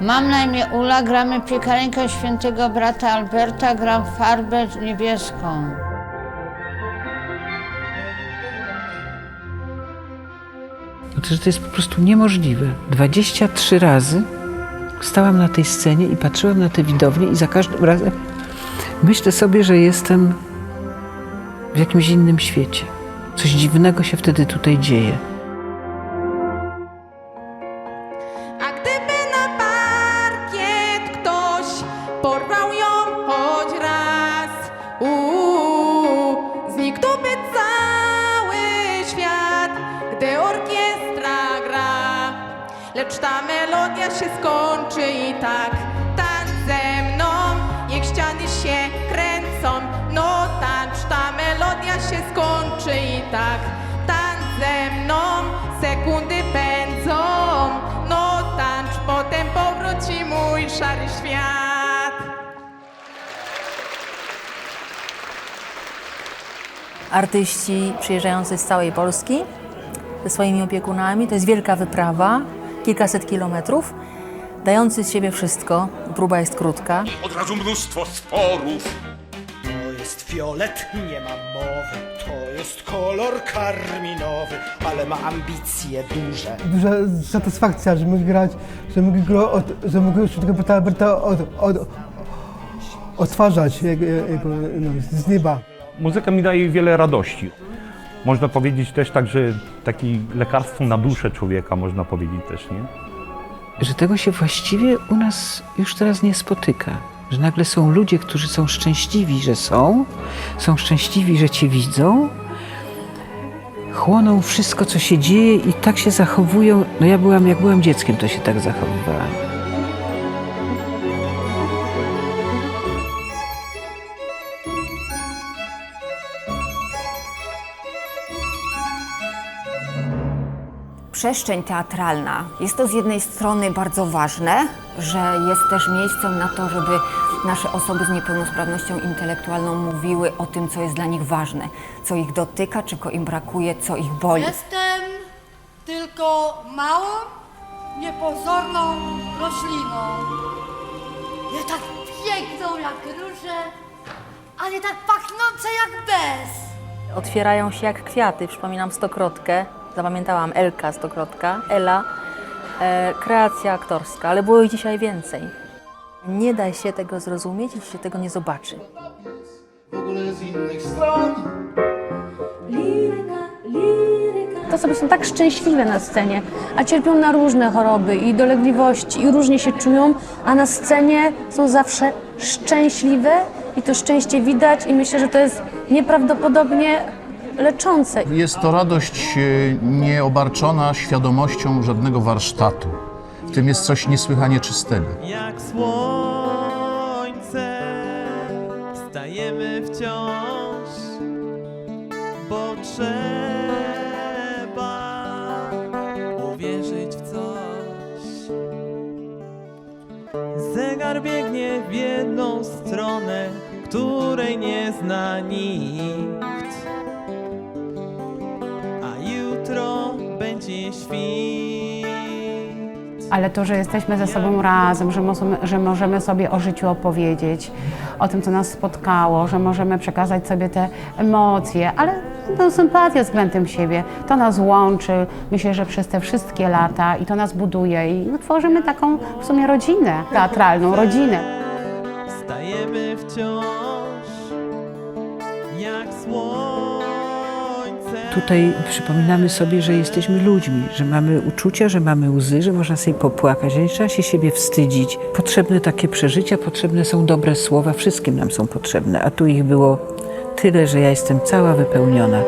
Mam na imię Ula, gramy piekarenkę świętego brata Alberta, gram farbę niebieską. Znaczy, że to jest po prostu niemożliwe. 23 razy stałam na tej scenie i patrzyłam na te widownie i za każdym razem myślę sobie, że jestem w jakimś innym świecie. Coś dziwnego się wtedy tutaj dzieje. Lecz ta melodia się skończy i tak, tańcz ze mną, niech ściany się kręcą. No tańcz, ta melodia się skończy i tak, tańcz ze mną, sekundy pędzą. No tańcz, potem powróci mój szary świat. artyści przyjeżdżający z całej Polski ze swoimi opiekunami. To jest wielka wyprawa, kilkaset kilometrów, dający z siebie wszystko. Próba jest krótka. Od razu mnóstwo sporów. To jest fiolet, nie ma mowy. To jest kolor karminowy, ale ma ambicje duże. duża satysfakcja, że mogę grać, że mogę, gro, od, że mogę świętego brata Alberta od, od, odtwarzać jego, jego, no, z nieba. Muzyka mi daje wiele radości. Można powiedzieć też tak, że taki lekarstwo na duszę człowieka, można powiedzieć też, nie? Że tego się właściwie u nas już teraz nie spotyka. Że nagle są ludzie, którzy są szczęśliwi, że są, są szczęśliwi, że cię widzą, chłoną wszystko, co się dzieje i tak się zachowują. No ja byłam, jak byłam dzieckiem, to się tak zachowywałam. Przestrzeń teatralna. Jest to z jednej strony bardzo ważne, że jest też miejscem na to, żeby nasze osoby z niepełnosprawnością intelektualną mówiły o tym, co jest dla nich ważne, co ich dotyka, czego im brakuje, co ich boli. Jestem tylko małą, niepozorną rośliną. Nie tak piękną jak róże, ale tak pachnące jak bez. Otwierają się jak kwiaty. Przypominam stokrotkę, zapamiętałam Elka stokrotka, Ela. E, kreacja aktorska, ale było ich dzisiaj więcej. Nie da się tego zrozumieć, jeśli się tego nie zobaczy. Te osoby są tak szczęśliwe na scenie, a cierpią na różne choroby i dolegliwości i różnie się czują, a na scenie są zawsze szczęśliwe i to szczęście widać i myślę, że to jest nieprawdopodobnie leczące. Jest to radość e, nieobarczona świadomością żadnego warsztatu. W tym jest coś niesłychanie czystego. Jak słońce stajemy wciąż, bo trzeba uwierzyć w coś. Zegar biegnie w jedną stronę, której nie zna nikt. Świt. Ale to, że jesteśmy ze sobą razem, że, możemy- że możemy sobie o życiu opowiedzieć, o tym, co nas spotkało, że możemy przekazać sobie te emocje, ale no, sympatię względem siebie, to nas łączy, myślę, że przez te wszystkie lata i to nas buduje i no, tworzymy taką w sumie rodzinę, teatralną rodzinę. Stajemy wciąż jak słońce. Tutaj przypominamy sobie, że jesteśmy ludźmi, że mamy uczucia, że mamy łzy, że można sobie popłakać, że nie trzeba się siebie wstydzić. Potrzebne takie przeżycia, potrzebne są dobre słowa, wszystkim nam są potrzebne, a tu ich było tyle, że ja jestem cała wypełniona.